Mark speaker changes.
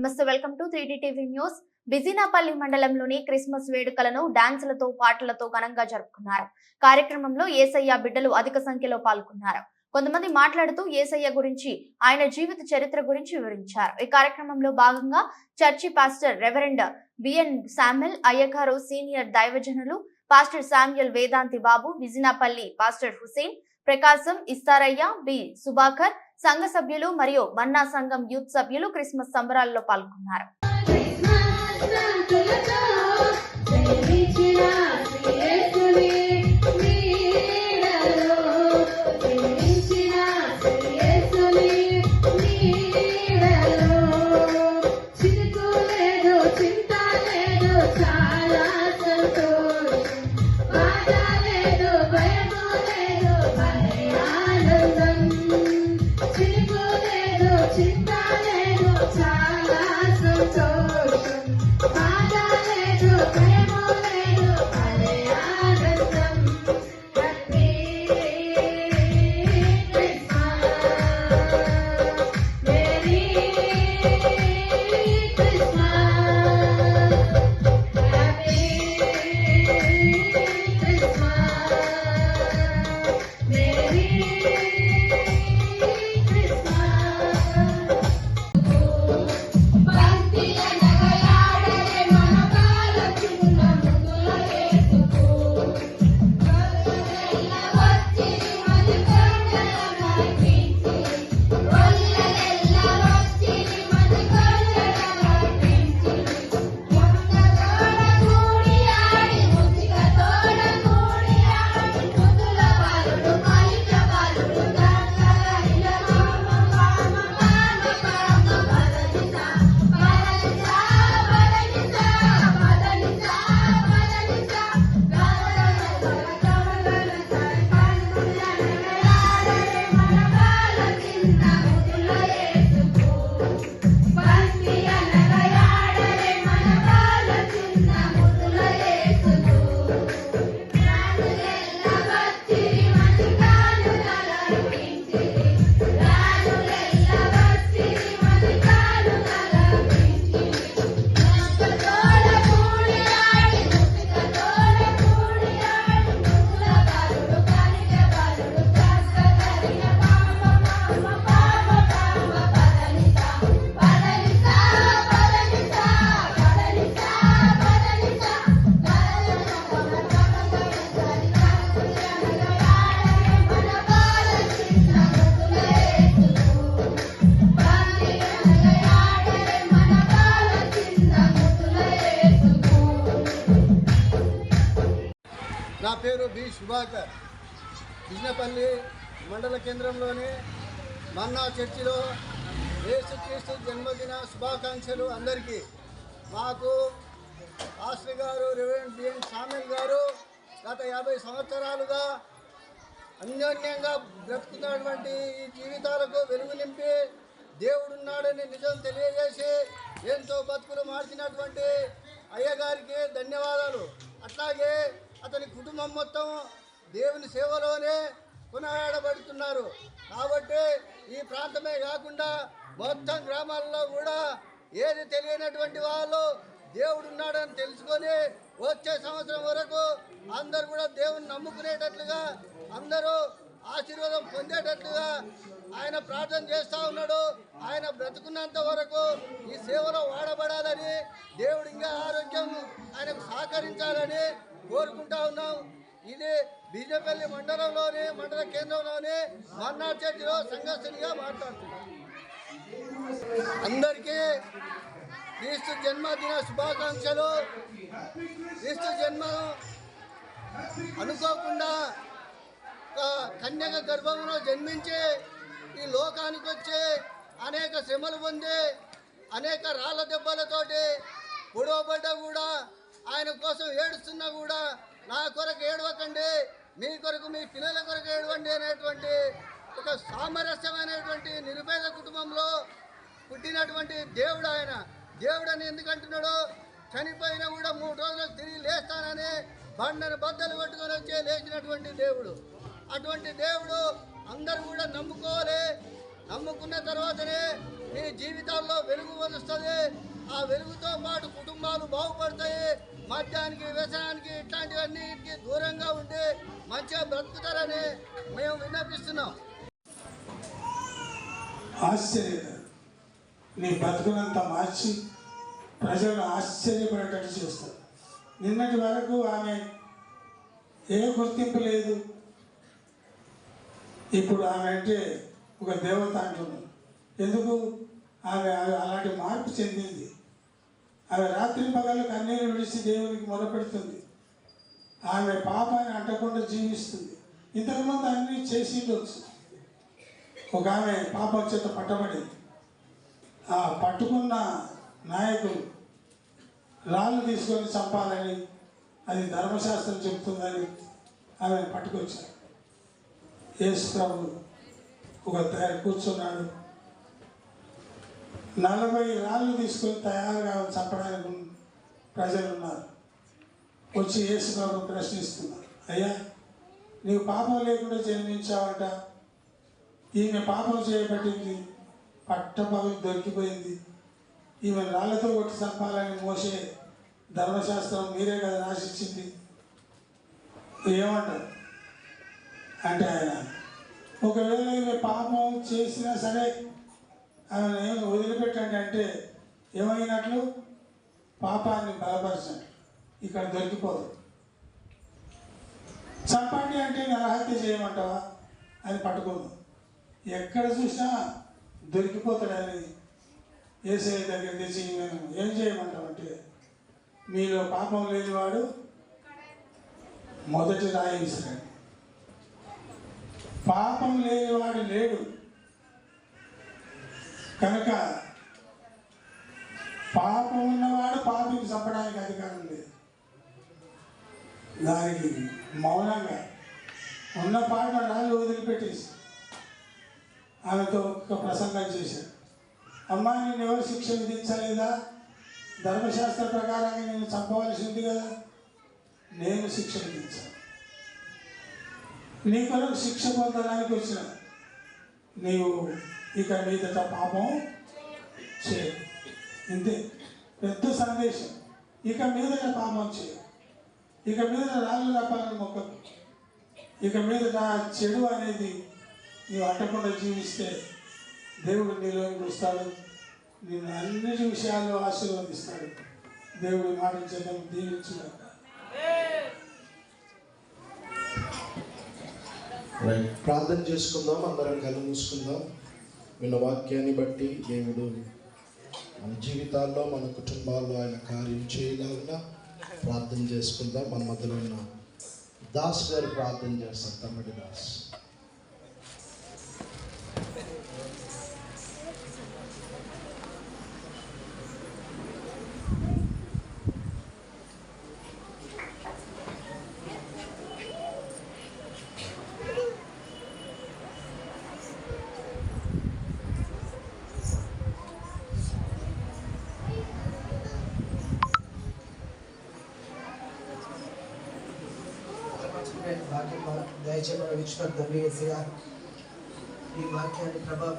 Speaker 1: నమస్తే welcome to three TV news. Bijinapalli మండలంలోని Christmas వేడుకలను డాన్సులతో పాటలతో ఘనంగా జరుపుకున్నారు. కార్యక్రమంలో ఏసయ్య బిడ్డలు అధిక సంఖ్యలో పాల్గొన్నారు. కొంతమంది మాట్లాడుతూ ఏసయ్య గురించి ఆయన జీవిత చరిత్ర గురించి వివరించారు. ఈ కార్యక్రమంలో భాగంగా church pastor reverend BN Samuel అయ్యగారు సీనియర్ దైవజనులు pastor Samuel Vedanti Babu Bijinapalli pastor Hussain Prakasam Istarayya B Subhakar సంఘ సభ్యులు మరియు మన్నా సంఘం యూత్ సభ్యులు క్రిస్మస్ సంబరాల్లో పాల్గొన్నారు.
Speaker 2: లేదు
Speaker 3: బి. సుభాకర్ కృష్ణపల్లి మండల కేంద్రంలోని మన్నా చర్చిలో యేసుక్రీస్తు జన్మదిన శుభాకాంక్షలు అందరికీ. మాకు పాస్టర్ గారు రెవరెండ్ బిఎన్ సామెల్ గారు గత యాభై సంవత్సరాలుగా అన్యోన్యంగా బ్రతుకుతున్నటువంటి ఈ జీవితాలకు వెలుగు నింపి దేవుడున్నాడని నిజం తెలియజేసి ఎంతో బతుకులు మార్చినటువంటి అయ్యగారికి ధన్యవాదాలు. అట్లాగే అతని కుటుంబం మొత్తం దేవుని సేవలోనే కొనాడబడుతున్నారు కాబట్టి ఈ ప్రాంతమే కాకుండా మొత్తం గ్రామాల్లో కూడా ఏది తెలియనటువంటి వాళ్ళు దేవుడు ఉన్నాడని తెలుసుకొని వచ్చే సంవత్సరం వరకు అందరూ కూడా దేవుని నమ్ముకునేటట్లుగా అందరూ ఆశీర్వాదం పొందేటట్లుగా ఆయన ప్రార్థన చేస్తూ ఉన్నాడు. ఆయన బ్రతుకున్నంత వరకు ఈ సేవలో వాడబడాలని దేవుడు ఇంకా ఆరోగ్యం సహకరించాలని కోరుకుంటా ఉన్నాం. ఇది బీజేపల్లి మండలంలోని మండల కేంద్రంలోని మన్నార్ చర్చిలో సంఘర్షణగా మాట్లాడుతున్నాం. అందరికీ క్రీస్తు జన్మదిన శుభాకాంక్షలు. క్రీస్తు జన్మ అనుకోకుండా కన్యక గర్భంలో జన్మించి ఈ లోకానికి వచ్చి అనేక శ్రమలు పొంది అనేక రాళ్ళ దెబ్బలతోటి పొడవబడ్డ కూడా ఆయన కోసం ఏడుస్తున్నా కూడా నా కొరకు ఏడవకండి మీ కొరకు మీ పిల్లల కొరకు ఏడవండి అనేటువంటి ఒక సామరస్యమైనటువంటి నిరుపేద కుటుంబంలో పుట్టినటువంటి దేవుడు ఆయన. దేవుడు అని ఎందుకంటున్నాడు చనిపోయినా కూడా మూడు రోజులు తిరిగి లేస్తానని బండను బద్దలు కొట్టుకొని వచ్చి లేచినటువంటి దేవుడు. అటువంటి దేవుడు అందరూ కూడా నమ్ముకోవాలి. నమ్ముకున్న తర్వాతనే మీ జీవితాల్లో వెలుగు వలుస్తుంది ఆ వెలుగుతో పాటు కుటుంబాలు బాగుపడతాయి. మద్యానికి వ్యసనానికి ఇట్లాంటివన్నిటికి దూరంగా ఉండి మంచిగా బ్రతుకుతారని మేము విన్నపిస్తున్నాం.
Speaker 4: ఆశ్చర్యకరం నీ బతుకునంత మార్చి ప్రజలు ఆశ్చర్యపడేటట్టు చేస్తారు. నిన్నటి వరకు ఆమె ఏ గుర్తింపు లేదు. ఇప్పుడు ఆమె అంటే ఒక దేవత అంటున్నాం ఎందుకు? ఆమె అలాంటి మార్పు చెందింది. ఆమె రాత్రి పగలు కన్నీరు విడిచి దేవునికి మొదలుపెడుతుంది ఆమె పాపాన్ని అంటకుండా జీవిస్తుంది. ఇంతకుముందు అన్నీ చేసి ఉండొచ్చు. ఒక ఆమె పాపం చేత పట్టబడింది. ఆ పట్టుకున్న నాయకులు రాళ్ళు తీసుకొని చంపాలని అది ధర్మశాస్త్రం చెప్తుందని ఆమెను పట్టుకొచ్చారు. యేసు ప్రభు ఒక తయారు కూర్చున్నాడు. నలభై రాళ్ళు తీసుకొని తయారుగా చంపడానికి ప్రజలు ఉన్నారు వచ్చి యేసు ప్రశ్నిస్తున్నారు. అయ్యా నీవు పాపం లేకుండా జన్మించావట. ఈమె పాపం చేయబట్టింది పట్టపగలు దొరికిపోయింది. ఈమె రాళ్ళతో కొట్టి చంపాలని మోసే ధర్మశాస్త్రం మీరే కదా రాసిచ్చింది. ఏమంటారు? అంటే ఆయన ఒకవేళ ఈమె పాపం చేసినా సరే ఆమెను వదిలిపెట్టండి అంటే ఏమైనట్లు? పాపాన్ని బలపరచండి. ఇక్కడ దొరికిపోదు. చంపండి అంటే నరహత్య చేయమంటావా? అని పట్టుకోదు. ఎక్కడ చూసినా దొరికిపోతాడని ఏసఐ దగ్గర తెచ్చి నేను ఏం చేయమంటామంటే మీలో పాపం లేనివాడు మొదటి రాయి విసిరండి. పాపం లేనివాడు లేడు. కనుక పాపం ఉన్నవాడు పాపికి చంపడానికి అధికారం లేదు దానికి మౌనంగా ఉన్న పాట రాజు వదిలిపెట్టేసి ఆమెతో ఒక ప్రసంగం చేశాడు అమ్మా నేను ఎవరు శిక్ష విధించలేదా? ధర్మశాస్త్ర ప్రకారంగా నేను చంపవలసి ఉంది కదా. నేను శిక్ష విధించాను. నీ కొరకు శిక్ష పొందడానికి వచ్చిన నీవు ఇక మీదట పాపం చేయదు ఇంతే. పెద్ద సందేశం. ఇక మీదట పాపం చేయదు ఇక మీద రాళ్ళు రాపాలని మొక్కదు ఇక మీదట చెడు అనేది నీవు అట్టకుండా జీవిస్తే దేవుడు నీలోకి చూస్తాడు నిన్ను అన్ని విషయాల్లో ఆశీర్వదిస్తాడు. దేవుడు మాట చేద్దాం దీవించుగాక
Speaker 5: ప్రార్థన చేసుకుందాం అందరం కళ్ళు మూసుకుందాం. విన్న వాక్యాన్ని బట్టి దేవుడు మన జీవితాల్లో మన కుటుంబాల్లో ఆయన కార్యం చేయలాగున ప్రార్థన చేసుకుందాం. మన మధ్యలో ఉన్న దాస్ గారు ప్రార్థన చేస్తారు. తమ్ముడి దాస్.
Speaker 6: వాక్యం విశ్వ విచ్చినట్టు తండ్రి ఈ వాక్యాన్ని ప్రభావం